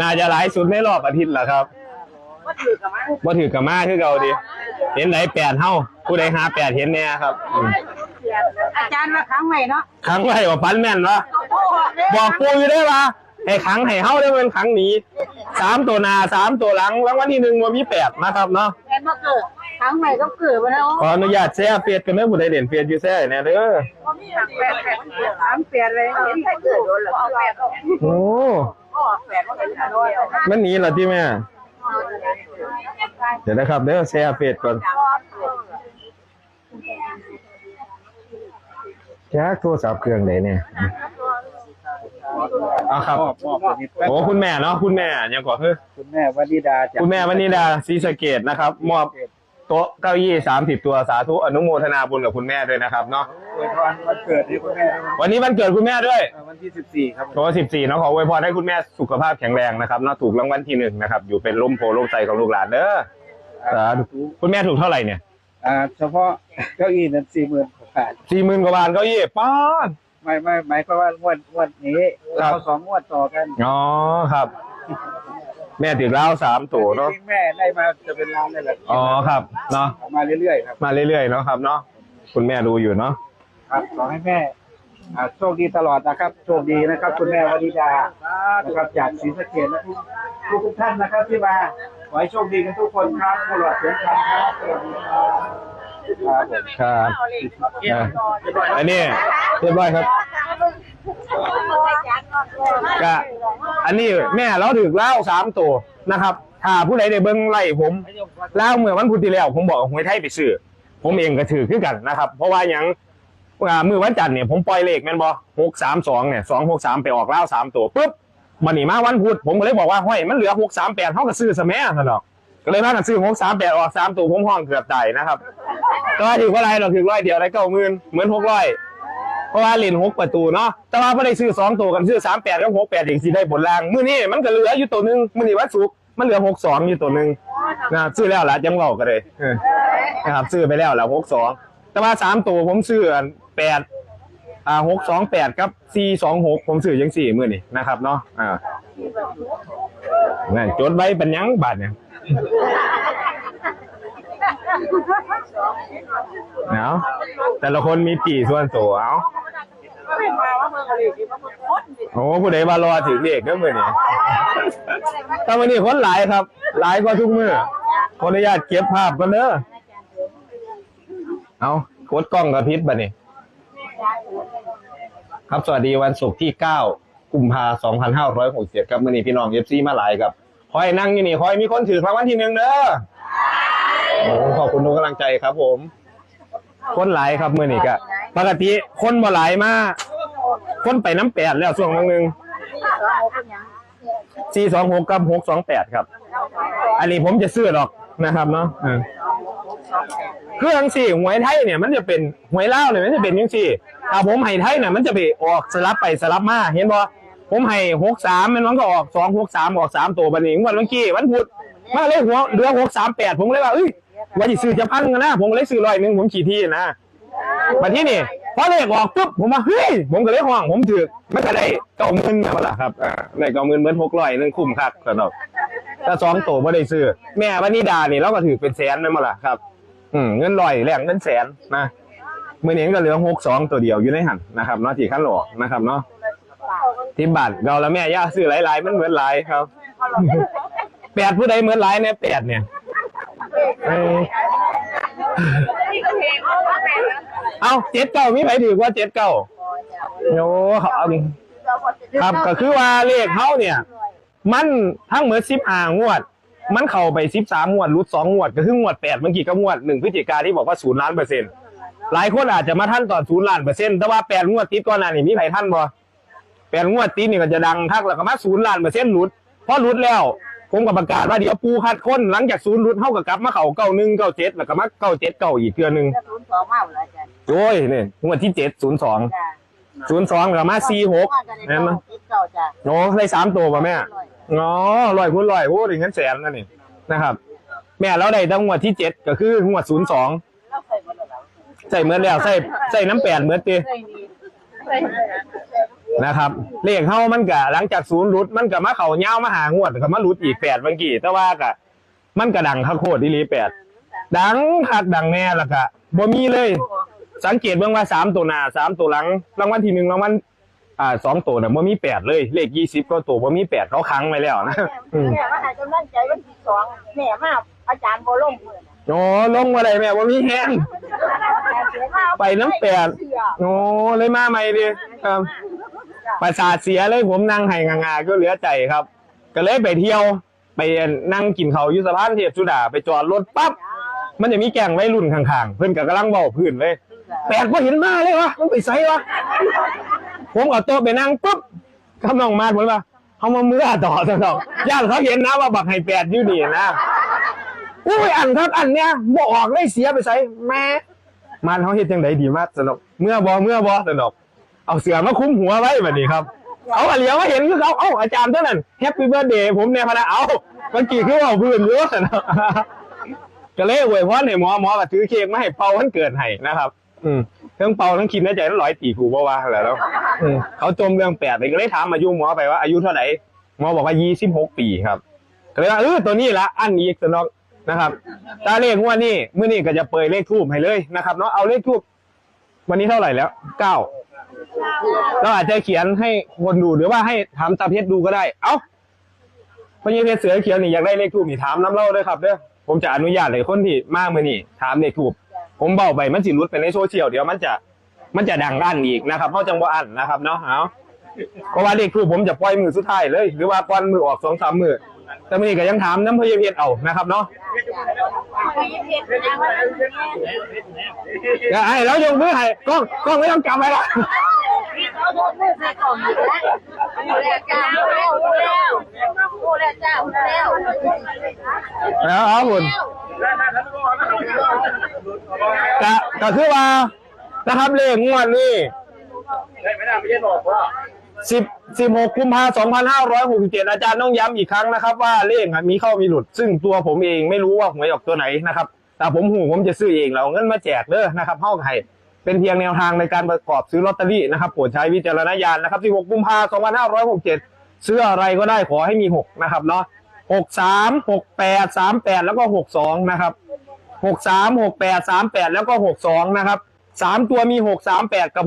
น่าจะหลายสุดในรอบอาทิตย์แหละครับก็ถือกับมันบ่ถือกับมาคือเก่าดิเห็นไหนแปดเฮาผู้ใดหาแปดเห็นแน่ครับอืมอาจารย์มาครั้งใหม่เนาะครั้งไว้ว่าพันแม่นวะบอกปูอยู่ได้ปะให้ขังให้เฮาได้เป็นขังหนีสามตัวหนาสามตัวหลังรางวัลที่หนึ่งวันมีแปดนะครับเนาะแอนมาเกิดครั้งใหม่ก็เกิดมาแล้วขออนุญาตแชร์เฟซกันเด้อผู้ใดเด่นเฟซอยู่แซ่เนี่ยเด้อ แปดแปดสามแปดเลยเห็นใครเกิดโดนหรอแปดโอ้ ก็แปดก็เป็นโดนมันหนีเหรอที่แม่ เดี๋ยวนะครับเด้อแชร์เฟซก่อนแจ็คโทรศัพท์เครื่องไหนเนี่ยอ๋อครับ มอบมอบตัวนี้โอ้คุณแม่เนาะคุณแม่ยังก่อนคือคุณแม่วนิดาจากคุณแม่วนิดาศรีสะเกดนะครับ มอบโต๊ะเก้าอี้สามสิบตัวสาธุอนุโมทนาบุญกับคุณแม่ด้วยนะครับเนาะอ วยพรวันเกิดให้คุณแม่ด้วยวันนี้วันเกิดคุณแม่ด้วยวันที่สิบสี่ครับโต๊ะสิบสี่เนาะขออวยพรให้คุณแม่สุขภาพแข็งแรงนะครับเนาะถูกรางวัลที่หนึ่งนะครับ อยู่เป็นร่มโพร่มใจของลูกหลานเด้อสาธุคุณแม่ถูกเท่าไหร่เนี่ย อ่าเฉพาะเก้าอี้นั้นสี่หมื่นกว่าบาทสี่หมื่นกว่าบาทเก้าอี้ป้าด ไม่ไม่หมายความว่างวดงวดนี้ครับเราสองงวดต่อกันอ๋อครับ แม่ถือแล้วสามตัวเนาะจริงๆแม่ได้มาจะเป็นล้านเลยแหละอ๋อครับเนาะเอามาเรื่อยๆครับมาเรื่อยๆเนาะครับเนาะคุณแม่ดูอยู่เนาะ ครับขอให้แม่อ่าโชคดีตลอดนะครับ โชคดีนะครับ คุณแม่วนิดานะครับจากศรีสะเกษและทุกทุกทุกท่านนะครับ ที่มาขอให้โชคดีกันทุกคนครับตลอดเส้นทางครับสวัสดีครับครับผมครับอะอันนี้เรียบร้อยครับก็อันนี้แม่เราถือเล่าสามตัวนะครับ ถ้าผู้ใดได้เบิ้งไล่ผมเล่าเมื่อวันพุธที่แล้วผมบอกหวยไทยไปซื้อผมเองก็ถือขึ้นกันนะครับ เพราะว่าอย่าง อ่ามือวันจันทร์เนี่ยผมปล่อยเลขแม่นบอหกสามสองเนี่ยสองหกสามไปออกเล่าสามตัวปุ๊บมันนี่มาวันพุธผมก็เลยบอกว่าห้อยมันเหลือหกสามแปดเท่ากับซื้อสมัยนั่นหรอกก็เลยพากันซื้อหกสามแปดออกสามตัวผมห้องเกือบตายนะครับก็ถือว่าไรเราถือร้อยเดียวได้เก้าหมื่นเหมือนหกร้อยเพราะว่าเล่นหกประตูเนาะแต่ว่าไม่ได้ซื้อสองตัวกันซื้อสามแปดกับหกแปดอย่างสิได้ผลล่างมื้อนี้มันก็เหลืออยู่ตัวหนึ่งมื้อนี้วันศุกร์มันเหลือหกสองอยู่ตัวหนึ่งนะซื้อแล้วละจังเว่ากันเลยนะครับซื้อไปแล้วละหกสอง ว่าสามตัวผมซื้อแปดอ่าหกสองแปดกับสี่สองหกผมซื้อยังสี่มื้อนี้นะครับเนาะอ่านั่นจดไว้เป็นยังบาทเนี่ยเอาแต่ละคนมีปีส่วนตัวเอาไม่มาโคตรโอ้ผู้ใดมารอถือเลขก็มือนี่ถ้าวันนี้คนหลายครับ หลายกว่าทุกมือขออนุญาตเก็บภาพกันเด้อ เอากดกล้องกระพริบบัดนี้ครับสวัสดีวันศุกร์ที่9กุมภาพันธ์2567ครับมื่อนี้พี่น้องเอฟซีมาหลายครับคอยนั่งอยู่นี่คอยมีคนถือรางวัลที่หนึ่งเด้อโอ้ขอบคุณทุกกำลังใจครับ ผม คนหลายครับมื่อนี้ก็ปกติคนบ่หลายมากคนไปน้ำแปดแล้วช่วงนึงหนึ่งสี่สองหกกับหกสองแปดครับ อันนี้ผมจะซื้อหรอกนะครับเนาะ เครื่องสี่หวยไทยเนี่ยมันจะเป็นหวยเล่าเนี่ยมันจะเป็นยังสี่ถ้าผมให้ไทยเนี่ยมันจะไปออกสลับไปสลับมาเห็นบ่ผมให้หกสามมันมันก็ออกสองหกสามออกสามตัวบันนี้วันเมื่อกี้วันพุธมาเลยหัวเดือหกสามแปดผมเลยว่าเอ้ยว่าจะซื้อจะพันกันนะผมเลยซื้อร้อยหนึ่งผมขี่ที่นะมาที่นี่พอเลขออกปุ๊บผมว่าเฮ้ยผมก็เลยห้องผมถือมันก็ได้เก้าหมื่นนะล่ะครับอ่าได้เก้าหมื่นเหมือนหกร้อยนึงคุ้มคักสำหรับถ้าสองตัวไม่ได้ซื้อแม่วันนิดานี่เราก็ถือเป็นแสนนั่นมาละครับ อืมเงินลอยแลกเงินแสนนะเมื่อนี้ก็เหลือหกสองตัวเดียวอยู่ในหันนะครับเนาะที่ขั้นหลอกนะครับเนาะที่บัตรเราแล้วแม่ย่าซื้อหลายๆมันเหมือนหลายครับแปดผู้ใดเหมือนหลายเนี่ยแปดเนี่ยเอาเจ็ดเก้ามีใครถือว่าเจ็ดเก้าโอ้เขาเอาครับก็คือว่าเลขเขาเนี่ย มันทั้งเหมือนสิบอ่างวด มันเข้าไปสิบสามงวดรุดสองงวดก็คืองวดแปดเมื่อกี้ก็งวดหนึ่งพฤศจิกาที่บอกว่าศูนย์ล้านเปอร์เซ็นต์หลายคนอาจจะมาท่านตอนศูนย์ล้านเปอร์เซ็นต์แต่ว่าแปดงวดติดก่อนหน้านี่มีใครท่านบ่แปดงวดติดนี่ก็จะดังทักแล้วก็มาศูนย์ล้านเปอร์เซ็นต์หลุดพอหลุดแล้วผมก็ประกาศว่าเดี๋ยวปูคัดคนหลังจากศูนย์หลุดเท่ากับกลับมาเข่าเก้าหนึ่งเก้าเจ็ดแล้วก็มาเก้าเจ็ดเก้าอีกเทือหนึ่งจะศูนย์สองมาแล้วจ้ะโอ้ยนี่งวดที่เจ็ดศูนย์สองจ้ะศูนย์สองกับมาสี่หกนั่นั่นนมั้มั้ยงเก่าจ้ะโอ้ได้สามตัวป่ะแม่ อ๋อลอยคูณลอยโอ้ถึงงั้นแสนนั่นนี่นะครับ แม่เราได้ตั้งงวดที่เจ็ดก็คืองวดศูนย์สองใส่เหมือนแล้วใส่ใส่น้ำแปดเหมือนตีนะครับ เลขเฮามันก็หลังจากศูนย์หลุดมันก็มาเข้าเงามาหางวดก็มาหลุดอีกแปดบางกี่แต่ว่าก็มันก็ดังคักโคตรอีหลีแปดดังคักดังแน่ล้วก็บ่มีเลย สังเกตเบิ่งว่าสามตัวหน้าสามตัวหลังรางวัลที่หนึ่งรางวัล อ่าสองตัวน่ะบ่มีแปดเลย เลขยี่สิบก็ตัวบ่มีแปดเขาค้างไว้แล้วนะอืมแม่มาให้กำลังใจวันที่สองแม่มาอาจารย์โบลงเพื่อนโอ้ลงมาได้แม่บ่มีแฮงไปน้ำแปดโอ้เลยมาใหม่ดิครับประสาทเสียเลยผมนั่งไห้งาๆก็เหลือใจครับ ก็เลยไปเที่ยว ไปนั่งกินเขาวอยุสะพานเทพสุดาไปจอดรถปั๊บมันจะมีแก่งวัยรุ่นข้างๆ เพื่อนก็กำลังเบาพื้นเลยแปลกว่าเห็นมาเลยวะมันไปไสวะ ผมเอาโต๊ะไปนั่งปุ๊บคำนองมาดผมว่าเขามาเมื่อต่อสนองญาติเขาเห็นนะว่าบักไห้แปดอยู่นี่นะอุ้ยอันครับอันเนี้ยบออกเลยเสียไปใส่แม่มันเขาเฮ็ดจังไดดีมากสนุกเมื่อบอเมื่อบอสนุกเอาเสือมาคุ้มหัวไว้แบบนี้ครับเอาอะเหลียวมาเห็นคือเขาเอ้าอาจารย์เท่านั้นแฮปปี้เบิร์ดเดย์ผมเนี่ยพนะเอาเมื่อกี้คือว่าพื้นเยอะสนุกก็เลยอวยพรให้หมอหมอก็ถือเค้กมาให้เป่าวันเกิดให้นะครับ อืม ทั้งเป่าทั้งคิดในใจทั้งร้อยตีผูบ่ว่าแหละแล้วอืมเขาจมเรื่องแปดเลยก็เลยถามอายุหมอไปว่าอายุเท่าไหร่หมอบอกว่ายี่สิบหกปีครับก็เลยว่าเออตัวนี้ละอันอีกสนอกนะครับตาเลขงวดนี้เมื่อนี้ก็จะเปิดเลขทูบให้เลยนะครับเนาะเอาเลขทูบวันนี้เท่าไหร่แล้วเก้าเราอาจจะเขียนให้คนดูหรือว่าให้ถามตาเพชรดูก็ได้ เอ้าพญเพชรเสือเขียวนี่อยากได้เลขทูบนี่ถามน้ำเล่าด้วยครับเด้อผมจะอนุญาตเลยคนที่มาเมื่อนี้ถามเลขทูบ ผมเบาไปมันสิรุดไปในโซเชียลเดี๋ยวมันจะมันจะดังอันอีกนะครับเพราะจังหวะอันนะครับเนาะเอาเพราะว่าเลขทูบผมจะปล่อยมือสุดท้ายเลย หรือว่าก่อนมือออกสองสามมือแต่มื่อนี้ก็ยังถามน้ำพยเพชรเอานะครับเนาะไอ้แล้วยกมือให้กล้องกล้องไม่ต้องกำไว้ละ เขาโดนมือใส่กล่องอีกแล้วพูดแล้วจ้าพูดแล้วพูดแล้วพูดแล้วจ้าพูดแล้วแล้วเอาบุญก็ก็คือว่านะครับเลขงวดนี้สิบสิบหกกุมภาสองพันห้าร้อยหกสิบเจ็ดอาจารย์ต้องย้ำอีกครั้งนะครับ ว่าเลขมีเข้ามีหลุด ซึ่งตัวผมเองไม่รู้ว่าหวยออกตัวไหนนะครับ แต่ผมหูผมจะซื้อเองเราเงินมาแจกเด้อนะครับเข้าไห้ เป็นเพียงแนวทางในการประกอบซื้อลอตเตอรี่นะครับโปรดใช้วิจารณญาณนะครับ 16 กุมภาพันธ์2567 ซื้ออะไรก็ได้ขอให้มี 6 นะครับเนาะ 63 68 38 แล้วก็ 62 นะครับ 63 68 38 แล้วก็ 62 นะครับสามตัวมี 638 กับ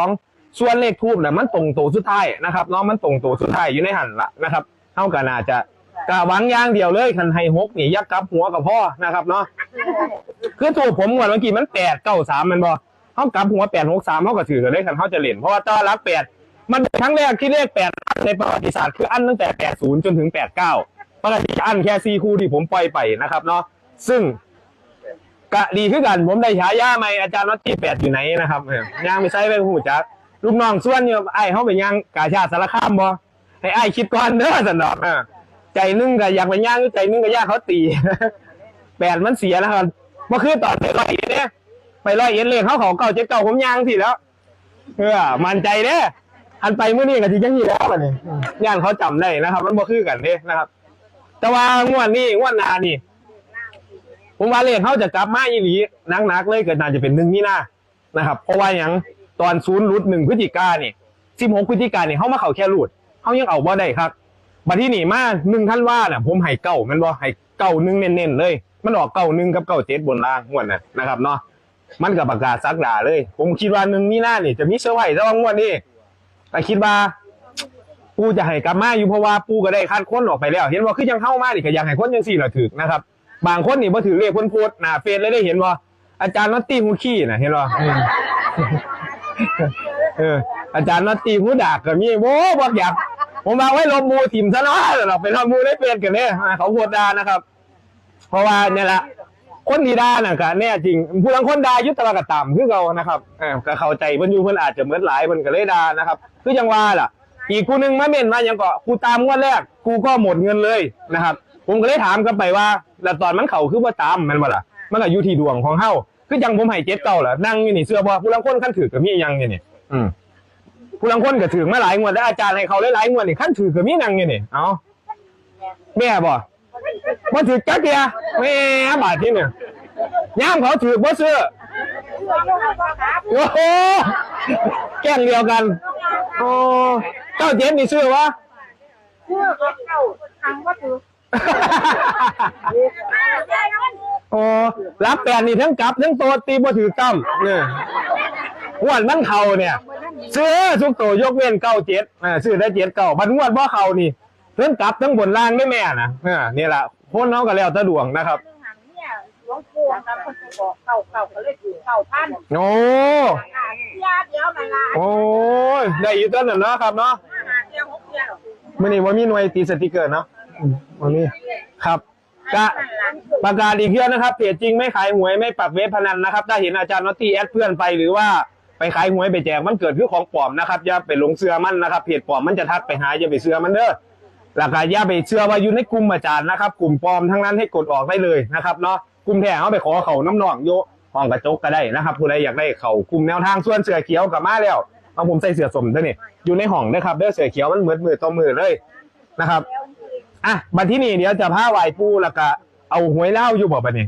632 ส่วนเลขทูบเนี่ยมันตรงตัวสุดท้ายนะครับเนาะมันตรงตัวสุดท้ายอยู่ในหันละนะครับเท่ากันอาจจะกะหวังอย่างเดียวเลยคันให้หกนี่ยักกับหัวกับพ่อนะครับเนาะคือถูกผมงวดเมื่อกี้มันแปดเก้าสามมันบอ เขากลับหัวแปดหกสามเขาก็ถือกันเลยคันเขาจะเล่นเพราะว่าต้อนรับแปดมันเป็นครั้งแรกที่เลขแปดในประวัติศาสตร์คืออันตั้งแต่แปดศูนย์จนถึงแปดเก้าปกติอันแค่ซีคู่ที่ผมปล่อยไปนะครับเนาะซึ่งกะดีขึ้นกันผมได้ฉายาใหม่อาจารย์น็อตที่แปดอยู่ไหนนะครับย่างไม่ใช่ไปหูจักลูกน้องส่วนเนี่ยไอ้เขาไปย่างกาชาสารคามบอให้ไอ้คิดก่อนเด้อสันดอกใจนึงก็อยากไปย่างใจนึงก็ย่างเขาตีแปดมันเสียแล้วครับเมื่อคืนตอนไปร้อยเนี่ย ไปร้อยเอ็ดเลยเขาเขาเก่าเจ๊เก่าผมยางสิแล้วเออมั่นใจเด้อันไปเมื่อนี้กับที่ยังยี่แล้วมันนี่ย่านเขาจำได้นะครับ มันบ่คือกันเด้นะครับ แต่ว่างวดนี้งวดหนานี่ ผมว่าเลขเขาจะกลับมาอีหลีนักๆเลยเกิดน่าจะเป็นหนึ่งนี่นานะครับ เพราะว่าอย่างตอนศูนย์รุดหนึ่งพฤศจิกาเนี่ยสิบหกพฤศจิกาเนี่ยเขามาเขาแค่รูดเขายังเอาบ่ได้ครับบัดที่นี่มาหนึ่งท่านว่าเนี่ยผมให้เก้าแมันบ่ให้เก้าหนึ่งเน้นๆเลย มันออกเก้าหนึ่งกับเก้าเจ็ดบนล่างงวดน่ะนะครับเนาะ มันกับประกาศซักดาเลย ผมคิดว่าหนึ่งมีหน้านี่จะมีเซอร์ไพรส์ระหว่างงวดนี้แต่คิดว่า ปูจะให้กลับมาอยู่เพราะว่าปูก็ได้คัดค้นออกไปแล้ว เห็นว่าคือยังเข้ามานี่ก็อยากให้คนยังสี่ละถึกนะครับ บางคนนี่บ่ถือเลขคนโพดหน้าเฟซเลยได้เห็นว่าอาจารย์นัตตี้ฮูขี้นะเห็นว่าเออ อาจารย์นัตตี้ฮูดากก็มีโว้บอกอยากผมมาไว้ลบมูถิ่มซะเนาะเราไปลบมูได้เป็นกันเนี่ยเขาโพดดานะครับ เพราะว่าเนี่ยแหละ คนที่ด่าน่ะก็แน่จริงผู้ลังคนดายุตตะกะต่ำคือเขานะครับเออก็เข้าใจเพิ่นอยู่เพิ่นอาจจะเหมือนหลายเพิ่นก็เลยด่านะครับ คือจังว่าล่ะ อีกคู่หนึงมาเม่นมาอย่างก็กูตามงวดแรก กูก็หมดเงินเลยนะครับ ผมก็เลยถามกลับไปว่าแล้วตอนมันเขาคือว่าตามมันบ่ล่ะ มันก็อยู่ที่ดวงของเฮาคือจังผมให้เจ็ดเก่าล่ะนั่งอยู่นี่เสื้อบ่ผู้ลังคนขั้นถือกับมียังอยู่นี่อืมผู้ลังคนก็ถือมาหลายงวดแล้วอาจารย์ให้เขาหลายๆงวดนี่ขั้นถือกับมีนั่งอยู่นี่เอาแม่บ่ บ่ถือจักเดียแม่บาดที่เนี่ยย่ามเขาถือบ่ซื้อโอ้โหแกล้งเดียวกันโอ้เก้าเจ็ดนี่ซื้อวะเชื่อเขาเจ้าทางวัตถุใช่มันโอ้รับแปดนี่ทั้งกลับทั้งโตตีบ่ถือตั้มเนี่ยงวดมันเข่าเนี่ย ซื้อทุกตัวยกเว้นเก้าเจ็ดอ่าซื้อได้เจ็ดเก้าบันงวดบ่เข่านี่ ทั้งกลับทั้งบนล่างไม่แม่นะอ่านี่แหละพ้นน้องก็แล้วแตะดวงนะครับหันเนี่ยหลวงปู่ครับคนบอกเก่าเก่าก็เลยถือเก่าพันโอ้ยาเดียวมันละโอ้ยได้อยู่ต้นน่ะเนาะครับเนาะหาเดียวหกเดียวมื่อนี้ว่ามีหน่วยตีสติกเกอร์เนาะอืมวันนี้ครับก็ประกาศอีกเพื่อนนะครับเพจจริงไม่ขายหวยไม่ปรับเว็บพนันนะครับ ถ้าเห็นอาจารย์นอตตี้แอดเพื่อนไปหรือว่าไปขายหวยไปแจกมันเกิดคือของปลอมนะครับอย่าไปหลงเสื้อมันนะครับเพจปลอมมันจะทักไปหาอย่าไปเสื้อมันเด้อ แล้วก็อย่าไปเชื่อว่าอยู่ในกลุ่มอาจารย์นะครับ กลุ่มปลอมทั้งนั้นให้กดออกได้เลยนะครับเนาะกลุ่มแท้เขาไปขอเขาน้ำหนองโยห้องกระจกก็ได้นะครับผู้ใดอยากได้เขากลุ่มแนวทางส่วนเสือเขียวกับมาแล้วเอาผมใส่เสือสมด้วยนี่อยู่ในห้องนะครับเด้อเสือเขียวมันเหมือนมือต่อมือเลยนะครับอะบัดที่นี่เดี๋ยวจะผ้าไหวปูแล้วก็เอาหวยเล่าอยู่บอกบัดนี้